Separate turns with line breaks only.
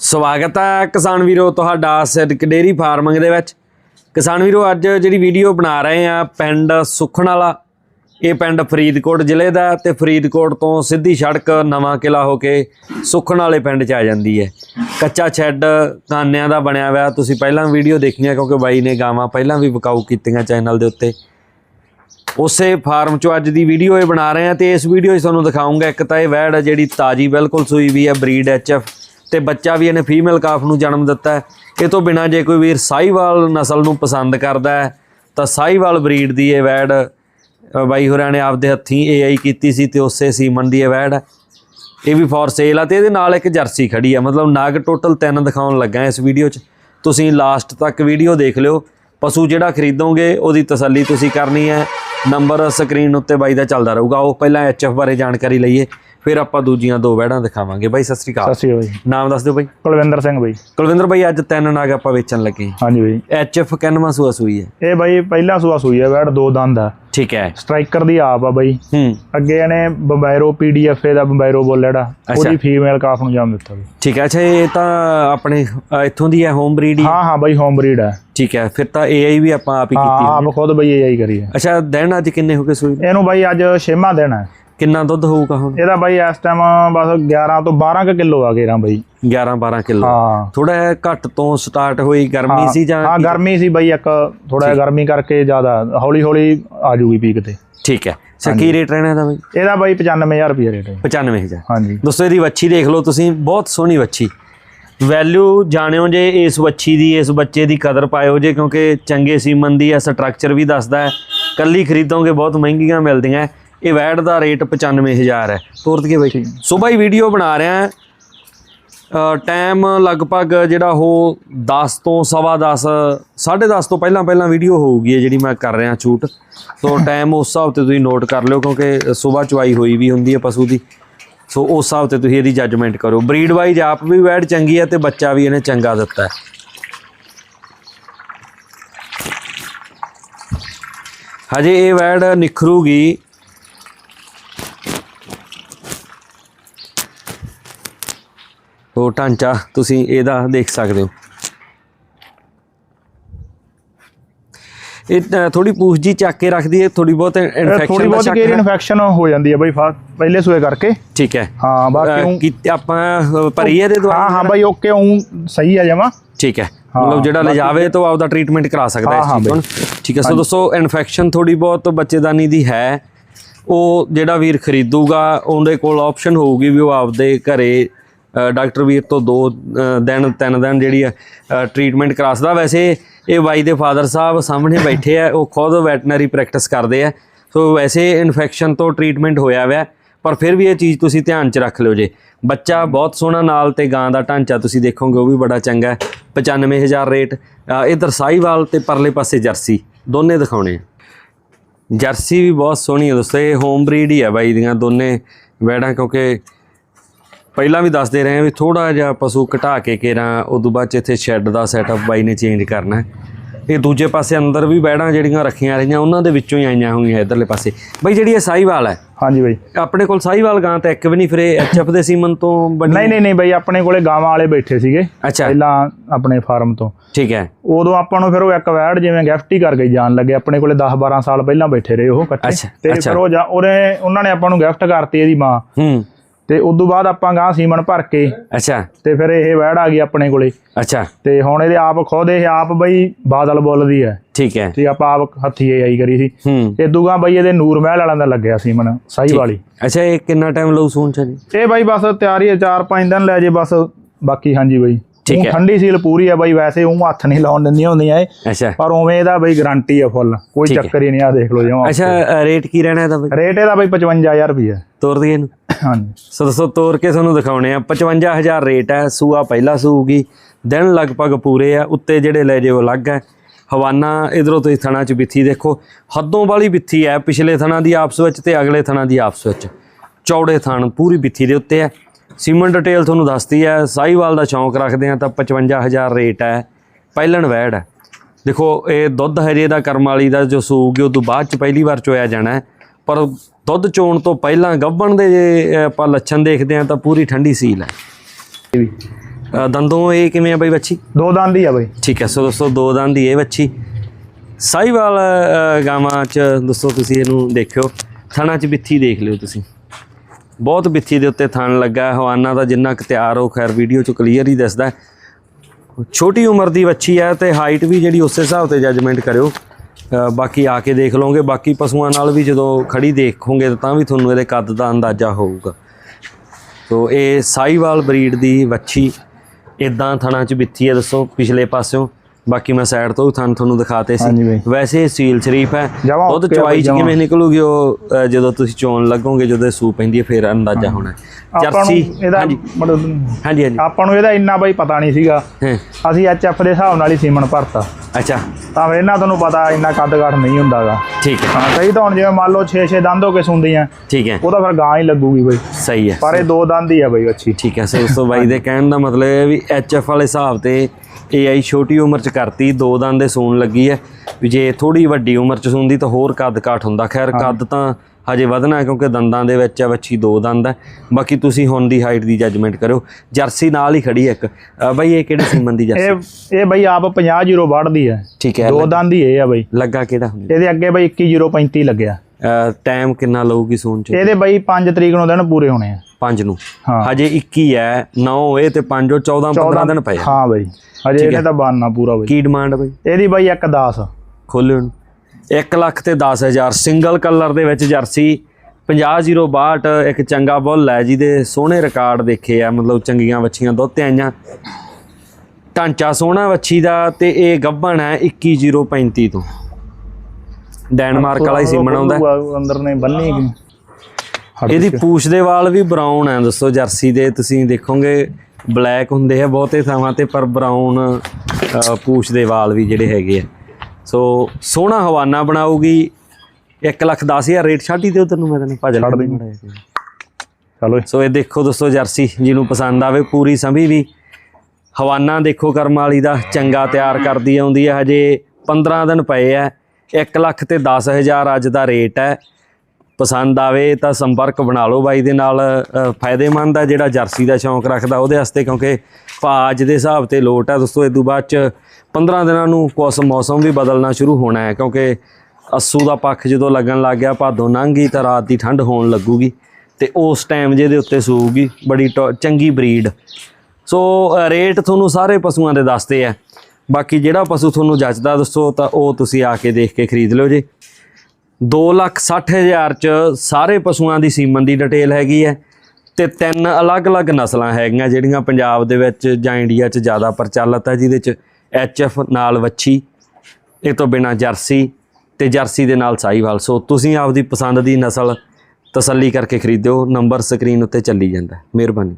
ਸਵਾਗਤ ਹੈ ਕਿਸਾਨ ਵੀਰੋ ਤੁਹਾਡਾ ਸਿੱਧਕ ਡੇਰੀ ਫਾਰਮਿੰਗ ਦੇ ਵਿੱਚ। ਕਿਸਾਨ ਵੀਰੋ, ਅੱਜ ਜਿਹੜੀ ਵੀਡੀਓ ਬਣਾ ਰਹੇ ਆ ਪਿੰਡ ਸੁਖਣ ਵਾਲਾ ਇਹ ਪਿੰਡ ਫਰੀਦਕੋਟ ਜ਼ਿਲ੍ਹੇ ਦਾ ਤੇ ਫਰੀਦਕੋਟ ਤੋਂ ਸਿੱਧੀ ਸੜਕ ਨਵਾਂ ਕਿਲਾ ਹੋ ਕੇ ਸੁਖਣ ਵਾਲੇ ਪਿੰਡ 'ਚ ਆ ਜਾਂਦੀ ਹੈ। ਕੱਚਾ ਸ਼ੈੱਡ ਕਾਨਿਆਂ ਦਾ ਬਣਿਆ ਹੋਇਆ, ਤੁਸੀਂ ਪਹਿਲਾਂ ਵੀਡੀਓ ਦੇਖੀਆਂ ਕਿਉਂਕਿ ਬਾਈ ਨੇ ਗਾਵਾਂ ਪਹਿਲਾਂ ਵੀ ਵਿਕਾਊ ਕੀਤੀਆਂ ਚੈਨਲ ਦੇ ਉੱਤੇ। ਉਸੇ ਫਾਰਮ ਚੋਂ ਅੱਜ ਦੀ ਵੀਡੀਓ ਇਹ ਬਣਾ ਰਹੇ ਆ ਤੇ ਇਸ ਵੀਡੀਓ 'ਚ ਤੁਹਾਨੂੰ ਦਿਖਾਉਂਗਾ ਇੱਕ ਤਾਂ ਇਹ ਵੈੜ ਹੈ ਜਿਹੜੀ ਤਾਜੀ ਬਿਲਕੁਲ ਸੂਈ ਵੀ ਹੈ ਬਰੀਡ ਐਚਐਫ ਤੇ ਬੱਚਾ ਵੀ ਇਹਨੇ ਫੀਮੇਲ ਕਾਫ ਨੂੰ ਜਨਮ ਦਿੱਤਾ ਹੈ। ਇਹ ਤੋਂ ਬਿਨਾ ਜੇ ਕੋਈ ਵੀਰ ਸਾਈਵਾਲ ਨਸਲ ਨੂੰ ਪਸੰਦ ਕਰਦਾ ਹੈ, ਤਾਂ ਸਾਈਵਾਲ ਬਰੀਡ ਦੀ ਇਹ ਵੈੜ ਬਾਈ ਹੋਰਾਂ ਨੇ ਆਪਦੇ ਹੱਥੀਂ ਏਆਈ ਕੀਤੀ ਸੀ ਤੇ ਉਸੇ ਸੀਮਨ ਦੀ ਇਹ ਵੈੜ ਹੈ। ਇਹ ਵੀ ਫॉर ਸੇਲ ਆ ਤੇ ਇਹਦੇ ਨਾਲ ਇੱਕ ਜਰਸੀ ਖੜੀ ਆ। ਮਤਲਬ ਨਗ ਟੋਟਲ ਤਿੰਨ ਦਿਖਾਉਣ ਲੱਗਾ ਇਸ ਵੀਡੀਓ 'ਚ। ਤੁਸੀਂ ਲਾਸਟ ਤੱਕ ਵੀਡੀਓ ਦੇਖ ਲਿਓ। ਪਸ਼ੂ ਜਿਹੜਾ ਖਰੀਦੋਗੇ, ਉਹਦੀ ਤਸੱਲੀ ਤੁਸੀਂ ਕਰਨੀ ਹੈ। ਨੰਬਰ ਸਕਰੀਨ ਉੱਤੇ ਬਾਈ ਦਾ ਚੱਲਦਾ ਰਹੂਗਾ। ਉਹ ਪਹਿਲਾਂ ਐਚਐਫ ਬਾਰੇ ਜਾਣਕਾਰੀ ਲਈਏ। ਫਿਰ ਆਪਾਂ ਦੂਜੀਆਂ ਦੋ ਵੈੜਾਂ ਦਿਖਾਵਾਂਗੇ। ਬਾਈ ਸਤਿ ਸ੍ਰੀ ਅਕਾਲ।
ਸਤਿ ਸ਼੍ਰੀ ਅਕਾਲ ਜੀ
ਨਾਮ ਦੱਸ ਦਿਓ ਬਾਈ।
ਕੁਲਵਿੰਦਰ ਸਿੰਘ ਬਾਈ।
ਕੁਲਵਿੰਦਰ ਬਾਈ ਅੱਜ ਤਿੰਨ ਨਾਗ ਆਪਾਂ ਵੇਚਣ ਲੱਗੇ।
ਹਾਂਜੀ ਬਾਈ।
ਐਚਐਫ ਕਿੰਨਵਾਂ ਸੂਆ ਸੂਈ ਹੈ?
ਇਹ ਬਾਈ ਪਹਿਲਾ ਸੂਆ ਸੂਈ ਹੈ ਵੈੜ ਦੋ ਦੰਦ ਆ।
ਠੀਕ ਹੈ।
ਸਟ੍ਰਾਈਕਰ ਦੀ ਆਪ ਆ ਬਾਈ।
ਹੂੰ।
ਅੱਗੇ ਇਹਨੇ ਬੰਬਾਇਰੋ ਪੀਡੀਐਫ ਦਾ ਬੰਬਾਇਰੋ ਬੋਲ ਜਿਹੜਾ ਉਹਦੀ ਫੀਮੇਲ ਕਾਫ ਨੂੰ ਜਨਮ ਦਿੱਤਾ ਬਾਈ।
ਠੀਕ ਹੈ। ਅੱਛਾ ਇਹ ਤਾਂ ਆਪਣੇ ਇੱਥੋਂ ਦੀ ਹੈ ਹੋਮ ਬਰੀਡ ਹੀ?
ਹਾਂ ਹਾਂ ਬਾਈ ਹੋਮ ਬਰੀਡ ਹੈ।
ਠੀਕ ਹੈ। ਫਿਰ ਤਾਂ ਏਆਈ ਵੀ ਆਪਾਂ ਆਪ ਹੀ
ਹਾਂ
ਕੀਤੀ
ਆਪ ਖੁਦ ਬਾਈ ਹੀ ਕਰੀ ਹੈ।
ਅੱਛਾ ਦਿਨ ਅੱਜ ਕਿੰਨੇ ਹੋ ਗਏ ਸੂਈ?
ਇਹਨੂੰ ਬਾਈ ਅੱਜ ਛੇਵਾਂ ਦਿਨ ਹੈ।
ਕਿੰਨਾ ਦੁੱਧ ਹੋਊਗਾ ਹੁਣ?
ਇਹਦਾ ਬਾਈ ਇਸ ਟਾਈਮ ਬਸ 11 ਤੋਂ 12 ਕ ਕਿਲੋ ਆ ਗੇਰਾਂ ਬਾਈ।
11 12 ਕਿਲੋ।
ਹਾਂ।
ਥੋੜਾ ਘੱਟ ਤੋਂ ਸਟਾਰਟ ਹੋਈ ਗਰਮੀ ਸੀ ਜਾਂ
ਹਾਂ ਗਰਮੀ ਸੀ ਬਾਈ ਇੱਕ ਥੋੜਾ ਗਰਮੀ ਕਰਕੇ ਜ਼ਿਆਦਾ ਹੌਲੀ ਹੌਲੀ ਆ ਜੂਗੀ ਪੀਕ ਤੇ।
ਠੀਕ ਹੈ। ਅੱਛਾ ਕੀ ਰੇਟ ਰਹਿਣਾ ਇਹਦਾ ਬਾਈ?
ਇਹਦਾ ਬਾਈ 95000 ਰੁਪਏ ਰੇਟ ਹੈ।
95000
ਹਾਂਜੀ।
ਦੋਸਤੋ ਇਹਦੀ ਵੱਛੀ ਦੇਖ ਲਓ ਤੁਸੀਂ ਬਹੁਤ ਸੋਹਣੀ ਵੱਛੀ। ਵੈਲਿਊ ਜਾਣਿਓ ਜੇ ਇਸ ਵੱਛੀ ਦੀ ਇਸ ਬੱਚੇ ਦੀ ਕਦਰ ਪਾਇਓ ਜੇ ਕਿਉਂਕਿ ਚੰਗੇ ਸੀਮਨ ਦੀ ਹੈ ਸਟਰਕਚਰ ਵੀ ਦੱਸਦਾ ਹੈ। ਕੱਲੀ ਖਰੀਦੋਗੇ ਬਹੁਤ ਮਹਿੰਗੀਆਂ ਮਿਲਦੀਆਂ ਇਹ ਵੈਟ ਦਾ ਰੇਟ 95000 ਹੈ। ਤੋਰ ਦਈਏ ਬਾਈ। ਸਵੇਰ ਹੀ। ਵੀਡੀਓ ਬਣਾ ਰਿਹਾ ਹਾਂ। ਟਾਈਮ ਲਗਭਗ ਜਿਹੜਾ ਉਹ 10 ਤੋਂ ਸਵਾ 10 10:30 ਤੋਂ ਪਹਿਲਾਂ ਪਹਿਲਾਂ ਵੀਡੀਓ ਹੋਊਗੀ ਜਿਹੜੀ ਮੈਂ ਕਰ ਰਿਹਾ ਸ਼ੂਟ ਸੋ ਟਾਈਮ ਉਸ ਹਿਸਾਬ ਤੇ ਤੁਸੀਂ ਨੋਟ ਕਰ ਲਿਓ ਕਿਉਂਕਿ ਸਵੇਰ ਚੁਆਈ ਹੋਈ ਵੀ ਹੁੰਦੀ ਹੈ ਪਸ਼ੂ ਦੀ। ਸੋ ਉਸ ਹਿਸਾਬ ਤੇ ਤੁਸੀਂ ਇਹਦੀ ਜੱਜਮੈਂਟ ਕਰੋ। ਬਰੀਡ ਵਾਈਜ਼ ਆਪ ਵੀ ਵੈੜ ਚੰਗੀ ਹੈ ਤੇ ਬੱਚਾ ਵੀ ਇਹਨੇ ਚੰਗਾ ਦਿੱਤਾ ਹੈ। ਹਜੇ ਇਹ ਵੈੜ ਨਿਖਰੂਗੀ। ਉਹ ਢਾਂਚਾ ਤੁਸੀਂ ਇਹਦਾ ਦੇਖ ਸਕਦੇ ਹੋ। ਇਹ ਥੋੜੀ ਪੂਛ ਜੀ ਚੱਕ ਕੇ ਰੱਖਦੀ ਹੈ ਥੋੜੀ ਬਹੁਤ ਇਨਫੈਕਸ਼ਨ ਦਾ
ਬਹੁਤ
ਸ਼ੱਕ
ਗੇਰ
ਹੈ
ਇਨਫੈਕਸ਼ਨ ਹੋ ਜਾਂਦੀ ਹੈ ਬਾਈ ਪਹਿਲੇ ਸੂਏ ਕਰਕੇ।
ਠੀਕ ਹੈ।
ਹਾਂ ਬਾਕੀ
ਆਪਾਂ ਅ, ਭਰੀ ਇਹਦੇ ਦਵਾਈ
ਹਾਂ ਹਾਂ ਬਾਈ ਓਕੇ ਉਹ ਸਹੀ ਆ ਜਮਾ?
ਠੀਕ ਹੈ।
ਹਾਂ,
ਮਤਲਬ ਜਿਹੜਾ ਲੈ ਜਾਵੇ ਤਾਂ ਆਪਦਾ ਟ੍ਰੀਟਮੈਂਟ ਕਰਾ ਸਕਦਾ ਇਸ
ਹਾਂ,
ਚੀਜ਼ ਤੋਂ ਠੀਕ ਹੈ ਸੋ ਦੋਸਤੋ ਇਨਫੈਕਸ਼ਨ ਥੋੜੀ ਬਹੁਤ ਬੱਚੇਦਾਨੀ ਦੀ ਹੈ। ਉਹ ਜਿਹੜਾ ਵੀਰ ਖਰੀਦੂਗਾ ਉਹਦੇ ਕੋਲ ਆਪਸ਼ਨ ਹੋਊਗੀ ਵੀ ਉਹ ਆਪਦੇ ਘਰੇ ਡਾਕਟਰ ਵੀਰ ਤੋਂ ਦੋ ਦਿਨ ਤਿੰਨ ਦਿਨ ਜਿਹੜੀ ਹੈ ਟ੍ਰੀਟਮੈਂਟ ਕਰਾ ਸਕਦਾ ਵੈਸੇ ਇਹ ਬਾਈ ਦੇ ਫਾਦਰ ਸਾਹਿਬ ਸਾਹਮਣੇ ਬੈਠੇ ਆ ਉਹ ਖੁਦ ਵੈਟਨਰੀ ਪ੍ਰੈਕਟਿਸ ਕਰਦੇ ਆ। ਸੋ ਵੈਸੇ ਇਨਫੈਕਸ਼ਨ ਤੋਂ ਟ੍ਰੀਟਮੈਂਟ ਹੋਇਆ ਹੋਇਆ ਪਰ ਫਿਰ ਵੀ ਇਹ ਚੀਜ਼ ਤੁਸੀਂ ਧਿਆਨ 'ਚ ਰੱਖ ਲਿਓ ਜੇ। ਬੱਚਾ ਬਹੁਤ ਸੋਹਣਾ ਨਾਲ ਤੇ ਗਾਂ ਦਾ ਢਾਂਚਾ ਤੁਸੀਂ ਦੇਖੋਗੇ ਉਹ ਵੀ ਬੜਾ ਚੰਗਾ ਹੈ। 95000 ਰੇਟ ਅ, ਇੱਧਰ ਸਾਈਵਾਲ ਤੇ ਪਰਲੇ ਪਾਸੇ ਜਰਸੀ ਦੋਨੇ ਦਿਖਾਉਣੇ ਆ। ਜਰਸੀ ਵੀ ਬਹੁਤ ਸੋਹਣੀ ਹੈ ਦੋਸਤੋ ਇਹ ਹੋਮ ਬਰੀਡ ਹੀ ਹੈ ਬਾਈ ਦੀਆਂ ਦੋਨੇ ਵੈੜਾਂ ਕਿਉਂਕਿ ਪਹਿਲਾਂ ਵੀ ਦੱਸਦੇ ਰਹੇ ਹਾਂ ਵੀ ਥੋੜਾ ਜਿਹਾ ਪਸ਼ੂ ਘਟਾ ਕੇ ਕੇਰਾਂ ਉਦੋਂ ਬਾਅਦ 'ਚ ਇੱਥੇ ਸ਼ੈੱਡ ਦਾ ਸੈਟਅਪ ਬਾਈ ਨੇ ਚੇਂਜ ਕਰਨਾ। ਇਹ ਦੂਜੇ ਪਾਸੇ ਅੰਦਰ ਵੀ ਵੈੜਾਂ ਜਿਹੜੀਆਂ ਰੱਖੀਆਂ ਰਹੀਆਂ ਉਹਨਾਂ ਦੇ ਵਿੱਚੋਂ ਹੀ ਆਈਆਂ ਹੋਈਆਂ ਇਧਰਲੇ ਪਾਸੇ। ਬਾਈ ਜਿਹੜੀ ਇਹ ਸਾਈਵਾਲ ਹੈ
ਹਾਂਜੀ ਬਾਈ।
ਆਪਣੇ ਕੋਲ ਸਾਈਵਾਲ ਗਾਂ ਤਾਂ ਇੱਕ ਵੀ ਨਹੀਂ ਫਿਰ ਐਚਐਫ ਦੇ ਸੀਮਨ ਤੋਂ ਬਣੀ
ਨਹੀਂ ਨਹੀਂ ਨਹੀਂ ਬਾਈ ਆਪਣੇ ਕੋਲੇ ਗਾਵਾਂ ਵਾਲੇ ਬੈਠੇ ਸੀਗੇ।
ਅੱਛਾ।
ਪਹਿਲਾਂ ਆਪਣੇ ਫਾਰਮ ਤੋਂ।
ਠੀਕ ਹੈ।
ਉਦੋਂ ਆਪਾਂ ਨੂੰ ਫਿਰ ਉਹ ਇੱਕ ਵੈੜ ਜਿਵੇਂ ਗਿਫਟ ਹੀ ਕਰ ਗਈ ਜਾਣ ਲੱਗੇ ਆਪਣੇ ਕੋਲੇ 10 12 ਸਾਲ ਪਹਿਲਾਂ ਬੈਠੇ ਰਹੇ ਉਹ ਇਕੱਠੇ। ਤੇ। ਫਿਰ ਉਹ ਜਾ- ਉਹਨੇ ਉਹਨਾਂ ਨੇ ਆਪਾਂ ਨੂੰ ਗਿਫਟ ਕਰਤੀ ਇਹਦੀ ਮਾਂ।
ਹੂੰ।
ਤੇ ਉਦੋਂ ਬਾਅਦ ਆਪਾਂ ਗਾਂ ਸੀਮਨ ਭਰ ਕੇ
ਅੱਛਾ।
ਤੇ ਫਿਰ ਇਹ ਵੈੜ ਆ ਗਈ ਆਪਣੇ ਕੋਲੇ।
ਅੱਛਾ।
ਤੇ ਹੁਣ ਇਹਦੇ ਆਪ ਖੁਦ ਇਹ ਆਪ ਬਈ ਬਾਦਲ ਬੋਲਦੀ ਹੈ।
ਠੀਕ ਹੈ।
ਤੇ ਆਪਾਂ ਆਪ ਹੱਥੀ ਆਈ ਕਰੀ ਸੀ।
ਹੂੰ।
ਇਦੂਗਾ ਬਈ ਇਹਦੇ ਨੂਰ ਮਹਿਲ ਵਾਲਿਆਂ ਦਾ ਲੱਗਿਆ ਸੀ ਮਨ ਸਾਈ ਵਾਲੀ।
ਅੱਛਾ ਇਹ ਕਿੰਨਾ ਟਾਈਮ ਲਊ ਸੂਣ ਚ ਜੀ
ਇਹ ਬਾਈ ਬਸ ਤਿਆਰੀ ਹੈ 4-5 ਦਿਨ ਲੈ ਜੇ ਬਸ। ਬਾਕੀ ਹਾਂਜੀ ਬਾਈ।
ਠੀਕ ਹੈ।
ਠੰਡੀ ਸੀਲ ਪੂਰੀ ਹੈ ਬਾਈ ਵੈਸੇ ਉਹ ਹੱਥ ਨਹੀਂ ਲਾਉਣ ਦਿੰਦੀਆਂ ਹੁੰਦੀਆਂ ਇਹ
ਅੱਛਾ।
ਪਰ ਉਵੇਂ ਇਹਦਾ ਬਈ ਗਾਰੰਟੀ ਹੈ ਫੁੱਲ ਕੋਈ। ਚੱਕਰ ਹੀ ਨਹੀਂ ਆ ਦੇਖ ਲਓ ਜਮਾ
ਅੱਛਾ ਰੇਟ ਕੀ ਰਹਿਣਾ ਇਹਦਾ ਬਾਈ?
ਰੇਟ ਇਹਦਾ ਬਈ 55000 ਰੁਪਏ
ਤੋਰ ਦਈਏ ਇਹਨੂੰ?
ਹਾਂਜੀ।
ਸੋ ਦੋਸਤੋ ਤੋਰ ਕੇ ਤੁਹਾਨੂੰ ਦਿਖਾਉਣੇ ਆ 55000 ਰੇਟ ਹੈ ਸੂਆ ਪਹਿਲਾ ਸੂਗੀ ਦਿਨ ਲਗਭਗ ਪੂਰੇ ਆ ਉੱਤੇ ਜਿਹੜੇ ਲੈ ਜੇ ਉਹ ਅਲੱਗ ਹੈ ਹਵਾਨਾ ਇਧਰੋਂ ਤੁਸੀਂ ਥਣਾ ਚ ਬਿੱਥੀ ਦੇਖੋ ਹੱਦੋਂ ਵਾਲੀ ਬਿੱਥੀ ਹੈ ਪਿਛਲੇ ਥਣਾ ਦੀ ਆਪਸ ਵਿੱਚ ਤੇ ਅਗਲੇ ਥਣਾ ਦੀ ਆਪਸ ਵਿੱਚ। ਚੌੜੇ ਥਣ ਪੂਰੀ ਬਿੱਥੀ ਦੇ ਉੱਤੇ ਹੈ ਸੀਮਨ ਡਿਟੇਲ ਤੁਹਾਨੂੰ ਦੱਸਦੀ ਹੈ। ਸਾਈਵਾਲ ਦਾ ਸ਼ੌਂਕ ਰੱਖਦੇ ਆ ਤਾਂ 55000 ਰੇਟ ਹੈ। ਪਹਿਲਣ ਵੈੜ ਹੈ। ਦੇਖੋ ਇਹ ਦੁੱਧ ਹਜੇ ਦਾ ਕਰਮ ਵਾਲੀ ਦਾ ਜੋ ਸੂਗੀ ਉਹ ਤੋਂ ਬਾਅਦ ਚ ਪਹਿਲੀ ਵਾਰ ਚੋਇਆ ਜਾਣਾ ਹੈ। ਪਰ ਦੁੱਧ ਚੋਣ ਤੋਂ ਪਹਿਲਾਂ ਗੱਭਣ ਦੇ ਜੇ ਆਪਾਂ ਲੱਛਣ ਦੇਖਦੇ ਆ ਤਾਂ ਪੂਰੀ ਠੰਡੀ ਸੀਲ ਹੈ। ਦੰਦੋਂ ਇਹ ਕਿਵੇਂ ਆ ਬਈ ਬੱਚੀ
ਦੋ ਦੰਦ ਹੀ ਆ ਬਈ।
ਠੀਕ ਹੈ ਸੋ ਦੋਸਤੋ ਦੋ ਦੰਦ ਦੀ ਇਹ ਬੱਚੀ ਸਾਈਵਾਲ ਗਾਵਾਂ ਚ ਦੋਸਤੋ ਤੁਸੀਂ ਇਹਨੂੰ ਦੇਖਿਓ। ਥਣਾ ਚ ਬਿੱਥੀ ਦੇਖ ਲਿਓ ਤੁਸੀਂ। ਬਹੁਤ ਬਿੱਥੀ ਦੇ ਉੱਤੇ ਥਣ ਲੱਗਾ ਹੈ। ਹਵਾਨਾ ਦਾ ਜਿੰਨਾ ਕੁ ਤਿਆਰ ਉਹ ਖੈਰ ਵੀਡੀਓ ਚ ਕਲੀਅਰ ਹੀ ਦੱਸਦਾ ਛੋਟੀ ਉਮਰ ਦੀ ਬੱਚੀ ਹੈ ਤੇ ਹਾਈਟ ਵੀ ਜਿਹੜੀ ਉਸੇ ਹਿਸਾਬ ਤੇ ਜੱਜਮੈਂਟ ਕਰਿਓ। ਬਾਕੀ ਆ ਕੇ ਦੇਖ ਲਓਗੇ। ਬਾਕੀ ਪਸ਼ੂਆਂ ਨਾਲ ਵੀ ਜਦੋਂ ਖੜੀ ਦੇਖੋਗੇ ਤਾਂ ਵੀ ਤੁਹਾਨੂੰ ਇਹਦੇ ਕੱਦ ਦਾ ਅੰਦਾਜ਼ਾ ਹੋਊਗਾ। ਸੋ ਇਹ ਸਾਈਵਾਲ ਬਰੀਡ ਦੀ ਵੱਛੀ ਇਦਾਂ ਥਣਾ ਚ ਬਿੱਥੀ ਹੈ, ਦੱਸੋ ਪਿਛਲੇ ਪਾਸਿਓਂ। ਬਾਕੀ ਮੈਂ ਸਾਈਡ ਤੋਂ ਵੀ ਥਣ ਤੁਹਾਨੂੰ ਦਿਖਾਤੇ ਸੀ। ਵੈਸੇ ਸੀਲ ਸ਼ਰੀਫ ਹੈ। ਦੁੱਧ ਚਵਾਈ ਚ ਕਿਵੇਂ ਨਿਕਲੂਗੀ ਉਹ ਜਦੋਂ ਤੁਸੀਂ ਚੋਣ ਲੱਗੋਗੇ ਜਦੋਂ ਸੂ ਪੈਂਦੀ ਹੈ ਫਿਰ ਅੰਦਾਜ਼ਾ ਹੋਣਾ ਜਰਸੀ। ਹਾਂਜੀ। ਹਾਂਜੀ ਹਾਂਜੀ।
ਆਪਾਂ ਨੂੰ ਇਹਦਾ ਇੰਨਾ ਬਈ ਪਤਾ ਨਹੀਂ ਸੀਗਾ। ਅਸੀਂ ਐਚਐਫ ਦੇ ਹਿਸਾਬ ਨਾਲ ਹੀ ਸੀਮਨ ਭਰਤਾ।
ਅੱਛਾ।
ਤਾਂ ਫਿਰ ਇਹਨਾਂ ਤੁਹਾਨੂੰ ਪਤਾ ਇੰਨਾ ਕੱਦ ਕਾਠ ਨਹੀਂ ਹੁੰਦਾਗਾ।
ਠੀਕ ਹੈ।
ਹਾਂ ਕਈ ਤਾਂ ਹੁਣ ਜਿਵੇਂ ਮੰਨ ਲਓ 6-6 ਦੰਦ ਹੋ ਕੇ ਸੁੰਦੀਆਂ।
ਠੀਕ ਹੈ।
ਉਹ ਤਾਂ ਫਿਰ ਗਾਂ ਹੀ ਲੱਗੂਗੀ ਬਈ।
ਸਹੀ ਹੈ।
ਪਰ ਇਹ ਦੋ ਦੰਦ ਹੀ ਆ ਬਈ ਅੱਛੀ
ਠੀਕ ਹੈ ਸੋ ਉਸ ਤੋਂ ਬਾਈ ਦੇ ਕਹਿਣ ਦਾ ਮਤਲਬ ਇਹ ਹੈ ਵੀ ਐਚਐਫ ਵਾਲੇ ਹਿਸਾਬ ਤੇ ਏਆਈ ਛੋਟੀ ਉਮਰ ਚ ਕਰਤੀ ਦੋ ਦੰਦ ਦੇ ਸੂਣ ਲੱਗੀ ਹੈ ਵੀ ਜੇ ਥੋੜੀ ਵੱਡੀ ਉਮਰ ਚ ਸੂੰਦੀ ਤਾਂ ਹੋਰ ਕੱਦ ਕਾਠ ਹੁੰਦਾ। ਖੈਰ ਕੱਦ ਤਾਂ ਹਜੇ ਵਧਣਾ ਕਿਉਂਕਿ ਦੰਦਾਂ ਦੇ ਵਿੱਚ ਵੱਛੀ ਦੋ ਦੰਦ ਹੈ ਬਾਕੀ ਤੁਸੀਂ ਹੁਣ ਦੀ ਹਾਈਟ ਦੀ ਜੱਜਮੈਂਟ ਕਰਿਓ। ਜਰਸੀ ਨਾਲ ਹੀ ਖੜੀ ਹੈ ਇੱਕ। ਅ, ਬਾਈ ਇਹ ਕਿਹੜੇ ਸੀਮਨ ਦੀ ਜਰਸੀ?
ਇਹ ਇਹ ਬਈ ਆਪ 50 ਜ਼ੀਰੋ ਵੱਢਦੀ ਹੈ
ਠੀਕ ਹੈ
ਦੋ ਦੰਦ ਹੀ ਇਹ ਆ ਬਈ।
ਲੱਗਾ ਕਿਹੜਾ ਹੁੰਦਾ
ਇਹਦੇ ਅੱਗੇ ਬਈ 21 ਜ਼ੀਰੋ 35 ਲੱਗਿਆ।
ਟਾਈਮ ਕਿੰਨਾ ਲਊਗੀ ਸੂਣ ਚ?
ਇਹਦੇ ਬਈ 5 ਤਰੀਕ ਨੂੰ ਦਿਨ ਪੂਰੇ ਹੋਣੇ ਆ।
5 ਨੂੰ।
ਹਾਂ।
ਹਜੇ 21 ਹੈ 9 ਇਹ ਤੇ 5 14 15 ਦਿਨ ਪਏ ਆ।
ਹਾਂ ਬਈ। ਹਜੇ ਇਹਨੇ ਤਾਂ ਬਾਨਣਾ ਪੂਰਾ ਬਈ।
ਕੀ ਡਿਮਾਂਡ ਬਾਈ?
ਇਹਦੀ ਬਈ ਇੱਕ 10
ਖੋਲਿਓ 1 ਲੱਖ ਤੇ 10000 ਸਿੰਗਲ ਕਲਰ ਦੇ ਵਿੱਚ ਜਰਸੀ। 50062 ਇੱਕ ਚੰਗਾ ਬੁੱਲ ਹੈ ਜਿਹਦੇ ਸੋਹਣੇ ਰਿਕਾਰਡ ਦੇਖੇ ਆ ਮਤਲਬ ਚੰਗੀਆਂ ਵੱਛੀਆਂ ਦੁੱਧ ਤੇ ਆਈਆਂ। ਢਾਂਚਾ ਸੋਹਣਾ ਵੱਛੀ ਦਾ ਤੇ ਇਹ ਗੱਭਣ ਹੈ 21035 ਤੋਂ। ਡੈਨਮਾਰਕ ਵਾਲਾ ਹੀ ਸੀਮਨ ਆਉਂਦਾ। ਹੈ।
ਅੰਦਰ ਨੇ ਬੰਨੀ ਗਈ
ਇਹਦੀ ਪੂਛ ਦੇ ਵਾਲ ਵੀ ਬਰਾਊਨ ਹੈ ਦੋਸਤੋ ਜਰਸੀ ਦੇ ਤੁਸੀਂ ਦੇਖੋਗੇ ਬਲੈਕ ਹੁੰਦੇ ਆ ਬਹੁਤੇ ਥਾਵਾਂ ਤੇ ਪਰ ਬਰਾਊਨ ਪੂਛ ਦੇ ਵਾਲ ਵੀ ਜਿਹੜੇ ਹੈਗੇ ਆ। ਸੋ ਸੋਹਣਾ ਹਵਾਨਾ ਬਣਾਉਗੀ 1 ਲੱਖ 10000 ਰੇਟ ਛਾਟੀ ਤੇ ਉਧਰ ਨੂੰ ਮੈਂ ਤੈਨੂੰ ਭਜ
ਦੇ। ਚਲੋ
ਸੋ ਇਹ ਦੇਖੋ ਦੋਸਤੋ ਜਰਸੀ ਜਿਹਨੂੰ ਪਸੰਦ ਆਵੇ ਪੂਰੀ ਸੰਭੀ ਵੀ। ਹਵਾਨਾ ਦੇਖੋ ਕਰਮ ਵਾਲੀ ਦਾ ਚੰਗਾ ਤਿਆਰ ਕਰਦੀ ਆਉਂਦੀ ਹੈ ਹਜੇ 15 ਦਿਨ ਪਏ ਆ। 1 ਲੱਖ ਤੇ 10000 ਅੱਜ ਦਾ ਰੇਟ ਹੈ ਪਸੰਦ ਆਵੇ ਤਾਂ ਸੰਪਰਕ ਬਣਾ ਲਓ ਬਾਈ ਦੇ ਨਾਲ ਫਾਇਦੇਮੰਦ ਆ ਜਿਹੜਾ ਜਰਸੀ ਦਾ ਸ਼ੌਂਕ ਰੱਖਦਾ ਉਹਦੇ ਵਾਸਤੇ ਕਿਉਂਕਿ ਭਾਅ ਅੱਜ ਦੇ ਹਿਸਾਬ ਤੇ ਲੋਟ ਹੈ ਦੋਸਤੋ ਇਸ ਤੋਂ ਬਾਅਦ ਚ 15 ਦਿਨਾਂ ਨੂੰ ਕੁਛ ਮੌਸਮ ਵੀ ਬਦਲਣਾ ਸ਼ੁਰੂ ਹੋਣਾ ਹੈ ਕਿਉਂਕਿ ਅੱਸੂ ਦਾ ਪੱਖ ਜਦੋਂ ਲੱਗਣ ਲੱਗ ਗਿਆ, ਭਾਦੋਂ ਲੰਘ ਗਈ ਤਾਂ ਰਾਤ ਦੀ ਠੰਡ ਹੋਣ ਲੱਗੂਗੀ ਤੇ ਉਸ ਟਾਈਮ ਜਿਹਦੇ ਉੱਤੇ ਸੂਗੀ ਬੜੀ ਟੌ- ਚੰਗੀ ਬਰੀਡ ਸੋ ਰੇਟ ਤੁਹਾਨੂੰ ਸਾਰੇ ਪਸ਼ੂਆਂ ਦੇ ਦੱਸਦੇ ਆ। ਬਾਕੀ ਜਿਹੜਾ ਪਸ਼ੂ ਤੁਹਾਨੂੰ ਜੱਜਦਾ ਦੱਸੋ ਤਾਂ ਉਹ ਤੁਸੀਂ ਆ ਕੇ ਦੇਖ ਕੇ ਖਰੀਦ ਲਿਓ ਜੀ। 260000 ਚ ਸਾਰੇ ਪਸ਼ੂਆਂ ਦੀ ਸੀਮਨ ਦੀ ਡਿਟੇਲ ਹੈਗੀ ਹੈ ਤੇ ਤਿੰਨ ਅਲੱਗ-ਅਲੱਗ ਨਸਲਾਂ ਹੈਗੀਆਂ ਜਿਹੜੀਆਂ ਪੰਜਾਬ ਦੇ ਵਿੱਚ ਜਾਂ ਇੰਡੀਆ 'ਚ ਜ਼ਿਆਦਾ ਪ੍ਰਚਲਿਤ ਹੈ, ਜਿਹਦੇ 'ਚ ਐਚਐਫ ਨਾਲ ਵੱਛੀ, ਇਹ ਤੋਂ ਬਿਨਾ ਜਰਸੀ ਤੇ ਜਰਸੀ ਦੇ ਨਾਲ ਸਾਈਵਾਲ ਸੋ ਤੁਸੀਂ ਆਪਦੀ ਪਸੰਦ ਦੀ ਨਸਲ ਤਸੱਲੀ ਕਰਕੇ ਖਰੀਦਿਓ, ਨੰਬਰ ਸਕਰੀਨ ਉੱਤੇ ਚੱਲੀ ਜਾਂਦਾ ਮਿਹਰਬਾਨੀ।